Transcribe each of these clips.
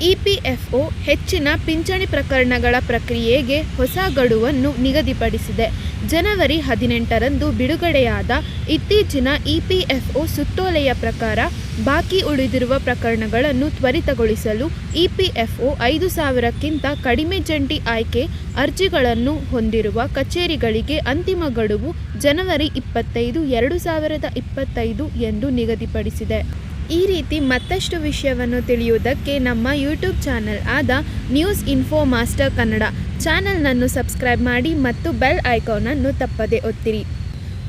EPFO ಹೆಚ್ಚಿನ ಪಿಂಚಣಿ ಪ್ರಕರಣಗಳ ಪ್ರಕ್ರಿಯೆಗೆ ಹೊಸ ಗಡುವನ್ನು ನಿಗದಿಪಡಿಸಿದೆ. ಜನವರಿ ಹದಿನೆಂಟರಂದು ಬಿಡುಗಡೆಯಾದ ಇತ್ತೀಚಿನ ಇಪಿಎಫ್ಒ ಸುತ್ತೋಲೆಯ ಪ್ರಕಾರ ಬಾಕಿ ಉಳಿದಿರುವ ಪ್ರಕರಣಗಳನ್ನು ತ್ವರಿತಗೊಳಿಸಲು ಇಪಿಎಫ್ಒ ಐದು ಸಾವಿರಕ್ಕಿಂತ ಕಡಿಮೆ ಜಂಟಿ ಆಯ್ಕೆ ಅರ್ಜಿಗಳನ್ನು ಹೊಂದಿರುವ ಕಚೇರಿಗಳಿಗೆ ಅಂತಿಮ ಗಡುವು ಜನವರಿ ಇಪ್ಪತ್ತೈದು, ಎರಡು ಸಾವಿರದ ಇಪ್ಪತ್ತೈದು ಎಂದು ನಿಗದಿಪಡಿಸಿದೆ. ಈ ರೀತಿ ಮತ್ತಷ್ಟು ವಿಷಯವನ್ನು ತಿಳಿಯುವುದಕ್ಕೆ ನಮ್ಮ ಯೂಟ್ಯೂಬ್ ಚಾನೆಲ್ ಆದ ನ್ಯೂಸ್ ಇನ್ಫೋ ಮಾಸ್ಟರ್ ಕನ್ನಡ. ಚಾನಲ್ನನ್ನು ಸಬ್ಸ್ಕ್ರೈಬ್ ಮಾಡಿ ಮತ್ತು ಬೆಲ್ ಐಕಾನನ್ನು ತಪ್ಪದೆ ಒತ್ತಿರಿ.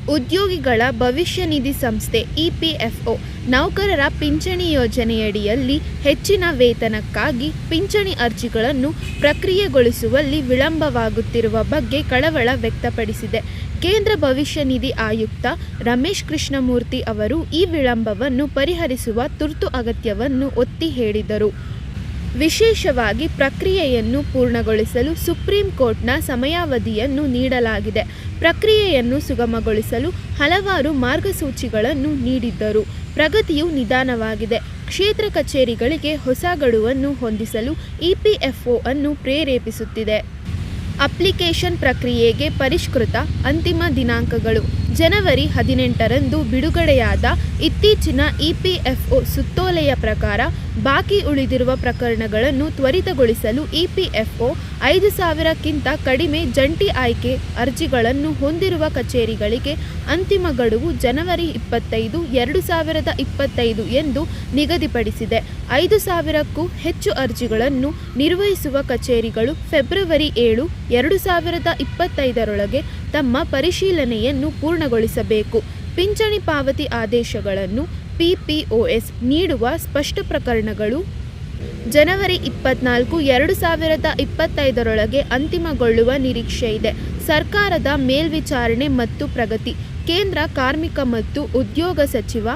ಉದ್ಯೋಗಿಗಳ ಭವಿಷ್ಯ ನಿಧಿ ಸಂಸ್ಥೆ ಇಪಿಎಫ್ಒ ನೌಕರರ ಪಿಂಚಣಿ ಯೋಜನೆಯಡಿಯಲ್ಲಿ ಹೆಚ್ಚಿನ ವೇತನಕ್ಕಾಗಿ ಪಿಂಚಣಿ ಅರ್ಜಿಗಳನ್ನು ಪ್ರಕ್ರಿಯೆಗೊಳಿಸುವಲ್ಲಿ ವಿಳಂಬವಾಗುತ್ತಿರುವ ಬಗ್ಗೆ ಕಳವಳ ವ್ಯಕ್ತಪಡಿಸಿದೆ. ಕೇಂದ್ರ ಭವಿಷ್ಯ ನಿಧಿ ಆಯುಕ್ತ ರಮೇಶ್ ಕೃಷ್ಣಮೂರ್ತಿ ಅವರು ಈ ವಿಳಂಬವನ್ನು ಪರಿಹರಿಸುವ ತುರ್ತು ಅಗತ್ಯವನ್ನು ಒತ್ತಿ ಹೇಳಿದರು. ವಿಶೇಷವಾಗಿ ಪ್ರಕ್ರಿಯೆಯನ್ನು ಪೂರ್ಣಗೊಳಿಸಲು ಸುಪ್ರೀಂ ಕೋರ್ಟ್ನ ಸಮಯಾವಧಿಯನ್ನು ನೀಡಲಾಗಿದೆ. ಪ್ರಕ್ರಿಯೆಯನ್ನು ಸುಗಮಗೊಳಿಸಲು ಹಲವಾರು ಮಾರ್ಗಸೂಚಿಗಳನ್ನು ನೀಡಿದ್ದರು. ಪ್ರಗತಿಯು ನಿಧಾನವಾಗಿದೆ. ಕ್ಷೇತ್ರ ಕಚೇರಿಗಳಿಗೆ ಹೊಸ ಗಡುವನ್ನು ಹೊಂದಿಸಲು ಇಪಿಎಫ್ಒ ಅನ್ನು ಪ್ರೇರೇಪಿಸುತ್ತಿದೆ. ಅಪ್ಲಿಕೇಶನ್ ಪ್ರಕ್ರಿಯೆಗೆ ಪರಿಷ್ಕೃತ ಅಂತಿಮ ದಿನಾಂಕಗಳು. ಜನವರಿ ಹದಿನೆಂಟರಂದು ಬಿಡುಗಡೆಯಾದ ಇತ್ತೀಚಿನ ಇಪಿಎಫ್ಒ ಸುತ್ತೋಲೆಯ ಪ್ರಕಾರ ಬಾಕಿ ಉಳಿದಿರುವ ಪ್ರಕರಣಗಳನ್ನು ತ್ವರಿತಗೊಳಿಸಲು ಇಪಿಎಫ್ಒ ಐದು ಸಾವಿರಕ್ಕಿಂತ ಕಡಿಮೆ ಜಂಟಿ ಆಯ್ಕೆ ಅರ್ಜಿಗಳನ್ನು ಹೊಂದಿರುವ ಕಚೇರಿಗಳಿಗೆ ಅಂತಿಮ ಗಡುವು ಜನವರಿ ಇಪ್ಪತ್ತೈದು, ಎರಡು ಸಾವಿರದ ಇಪ್ಪತ್ತೈದು ಎಂದು ನಿಗದಿಪಡಿಸಿದೆ. ಐದು ಸಾವಿರಕ್ಕೂ ಹೆಚ್ಚು ಅರ್ಜಿಗಳನ್ನು ನಿರ್ವಹಿಸುವ ಕಚೇರಿಗಳು ಫೆಬ್ರವರಿ ಏಳು, ಎರಡು ಸಾವಿರದ ಇಪ್ಪತ್ತೈದರೊಳಗೆ ತಮ್ಮ ಪರಿಶೀಲನೆಯನ್ನು ಪೂರ್ಣಗೊಳಿಸಬೇಕು. ಪಿಂಚಣಿ ಪಾವತಿ ಆದೇಶಗಳನ್ನು ಪಿಪಿಒಎಸ್ ನೀಡುವ ಸ್ಪಷ್ಟ ಪ್ರಕರಣಗಳು ಜನವರಿ ಇಪ್ಪತ್ನಾಲ್ಕು, ಎರಡು ಸಾವಿರದ ಇಪ್ಪತ್ತೈದರೊಳಗೆ ಅಂತಿಮಗೊಳ್ಳುವ ನಿರೀಕ್ಷೆ ಇದೆ. ಸರ್ಕಾರದ ಮೇಲ್ವಿಚಾರಣೆ ಮತ್ತು ಪ್ರಗತಿ, ಕೇಂದ್ರ ಕಾರ್ಮಿಕ ಮತ್ತು ಉದ್ಯೋಗ ಸಚಿವ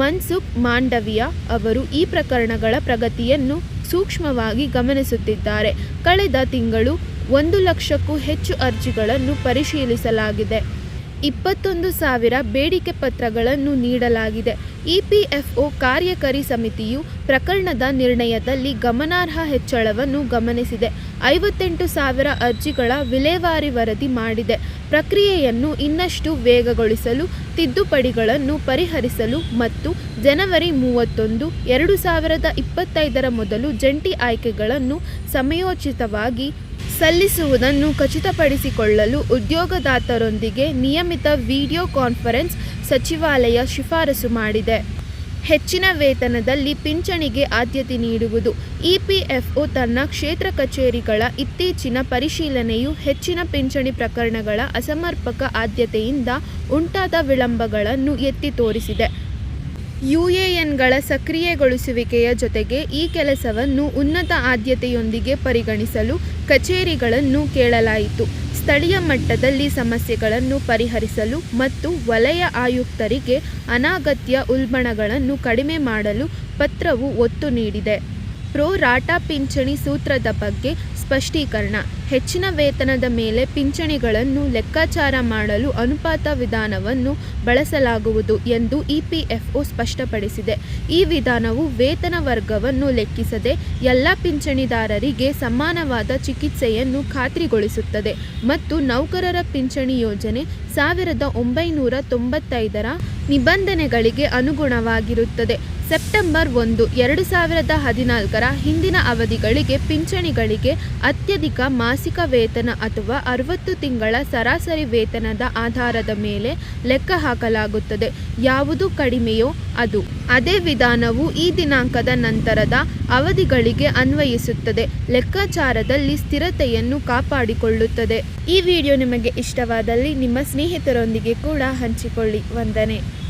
ಮನ್ಸುಖ್ ಮಾಂಡವಿಯಾ ಅವರು ಈ ಪ್ರಕರಣಗಳ ಪ್ರಗತಿಯನ್ನು ಸೂಕ್ಷ್ಮವಾಗಿ ಗಮನಿಸುತ್ತಿದ್ದಾರೆ. ಕಳೆದ ತಿಂಗಳು ಒಂದು ಲಕ್ಷಕ್ಕೂ ಹೆಚ್ಚು ಅರ್ಜಿಗಳನ್ನು ಪರಿಶೀಲಿಸಲಾಗಿದೆ. ಇಪ್ಪತ್ತೊಂದು ಸಾವಿರ ಬೇಡಿಕೆ ಪತ್ರಗಳನ್ನು ನೀಡಲಾಗಿದೆ. ಇಪಿಎಫ್ಒ ಕಾರ್ಯಕಾರಿ ಸಮಿತಿಯು ಪ್ರಕರಣದ ನಿರ್ಣಯದಲ್ಲಿ ಗಮನಾರ್ಹ ಹೆಚ್ಚಳವನ್ನು ಗಮನಿಸಿದೆ. ಐವತ್ತೆಂಟು ಸಾವಿರ ಅರ್ಜಿಗಳ ವಿಲೇವಾರಿ ವರದಿ ಮಾಡಿದೆ. ಪ್ರಕ್ರಿಯೆಯನ್ನು ಇನ್ನಷ್ಟು ವೇಗಗೊಳಿಸಲು, ತಿದ್ದುಪಡಿಗಳನ್ನು ಪರಿಹರಿಸಲು ಮತ್ತು ಜನವರಿ ಮೂವತ್ತೊಂದು, ಎರಡು ಸಾವಿರದ ಇಪ್ಪತ್ತೈದರ ಮೊದಲು ಜಂಟಿ ಆಯ್ಕೆಗಳನ್ನು ಸಮಯೋಚಿತವಾಗಿ ಸಲ್ಲಿಸುವುದನ್ನು ಖಚಿತಪಡಿಸಿಕೊಳ್ಳಲು ಉದ್ಯೋಗದಾತರೊಂದಿಗೆ ನಿಯಮಿತ ವಿಡಿಯೋ ಕಾನ್ಫರೆನ್ಸ್ ಸಚಿವಾಲಯ ಶಿಫಾರಸು ಮಾಡಿದೆ. ಹೆಚ್ಚಿನ ವೇತನದಲ್ಲಿ ಪಿಂಚಣಿಗೆ ಆದ್ಯತೆ ನೀಡುವುದು ಇಪಿಎಫ್ಒ ತನ್ನ ಕ್ಷೇತ್ರ ಕಚೇರಿಗಳ ಇತ್ತೀಚಿನ ಪರಿಶೀಲನೆಯು ಹೆಚ್ಚಿನ ಪಿಂಚಣಿ ಪ್ರಕರಣಗಳ ಅಸಮರ್ಪಕ ಆದ್ಯತೆಯಿಂದ ಉಂಟಾದ ವಿಳಂಬಗಳನ್ನು ಎತ್ತಿ ತೋರಿಸಿದೆ. ಯುಎಎನ್ಗಳ ಸಕ್ರಿಯಗೊಳಿಸುವಿಕೆಯ ಜೊತೆಗೆ ಈ ಕೆಲಸವನ್ನು ಉನ್ನತ ಆದ್ಯತೆಯೊಂದಿಗೆ ಪರಿಗಣಿಸಲು ಕಚೇರಿಗಳನ್ನು ಕೇಳಲಾಯಿತು. ಸ್ಥಳೀಯ ಮಟ್ಟದಲ್ಲಿ ಸಮಸ್ಯೆಗಳನ್ನು ಪರಿಹರಿಸಲು ಮತ್ತು ವಲಯ ಆಯುಕ್ತರಿಗೆ ಅನಾಗತ್ಯ ಉಲ್ಬಣಗಳನ್ನು ಕಡಿಮೆ ಮಾಡಲು ಪತ್ರವು ಒತ್ತು ನೀಡಿದೆ. ಪ್ರೊ ರಾಟಾ ಪಿಂಚಣಿ ಸೂತ್ರದ ಬಗ್ಗೆ ಸ್ಪಷ್ಟೀಕರಣ. ಹೆಚ್ಚಿನ ವೇತನದ ಮೇಲೆ ಪಿಂಚಣಿಗಳನ್ನು ಲೆಕ್ಕಾಚಾರ ಮಾಡಲು ಅನುಪಾತ ವಿಧಾನವನ್ನು ಬಳಸಲಾಗುವುದು ಎಂದು ಇಪಿಎಫ್ಒ ಸ್ಪಷ್ಟಪಡಿಸಿದೆ. ಈ ವಿಧಾನವು ವೇತನ ವರ್ಗವನ್ನು ಲೆಕ್ಕಿಸದೆ ಎಲ್ಲ ಪಿಂಚಣಿದಾರರಿಗೆ ಸಮಾನವಾದ ಚಿಕಿತ್ಸೆಯನ್ನು ಖಾತ್ರಿಗೊಳಿಸುತ್ತದೆ ಮತ್ತು ನೌಕರರ ಪಿಂಚಣಿ ಯೋಜನೆ ಸಾವಿರದ ಒಂಬೈನೂರ ತೊಂಬತ್ತೈದರ ನಿಬಂಧನೆಗಳಿಗೆ ಅನುಗುಣವಾಗಿರುತ್ತದೆ. ಸೆಪ್ಟೆಂಬರ್ ಒಂದು, ಎರಡು ಸಾವಿರದ ಹದಿನಾಲ್ಕರ ಹಿಂದಿನ ಅವಧಿಗಳಿಗೆ ಪಿಂಚಣಿಗಳಿಗೆ ಅತ್ಯಧಿಕ ಮಾಸಿಕ ವೇತನ ಅಥವಾ ಅರವತ್ತು ತಿಂಗಳ ಸರಾಸರಿ ವೇತನದ ಆಧಾರದ ಮೇಲೆ ಲೆಕ್ಕ ಹಾಕಲಾಗುತ್ತದೆ. ಯಾವುದು ಕಡಿಮೆಯೋ ಅದು. ಅದೇ ವಿಧಾನವು ಈ ದಿನಾಂಕದ ನಂತರದ ಅವಧಿಗಳಿಗೆ ಅನ್ವಯಿಸುತ್ತದೆ. ಲೆಕ್ಕಾಚಾರದಲ್ಲಿ ಸ್ಥಿರತೆಯನ್ನು ಕಾಪಾಡಿಕೊಳ್ಳುತ್ತದೆ. ಈ ವಿಡಿಯೋ ನಿಮಗೆ ಇಷ್ಟವಾದಲ್ಲಿ ನಿಮ್ಮ ಸ್ನೇಹಿತರೊಂದಿಗೆ ಕೂಡ ಹಂಚಿಕೊಳ್ಳಿ. ವಂದನೆ.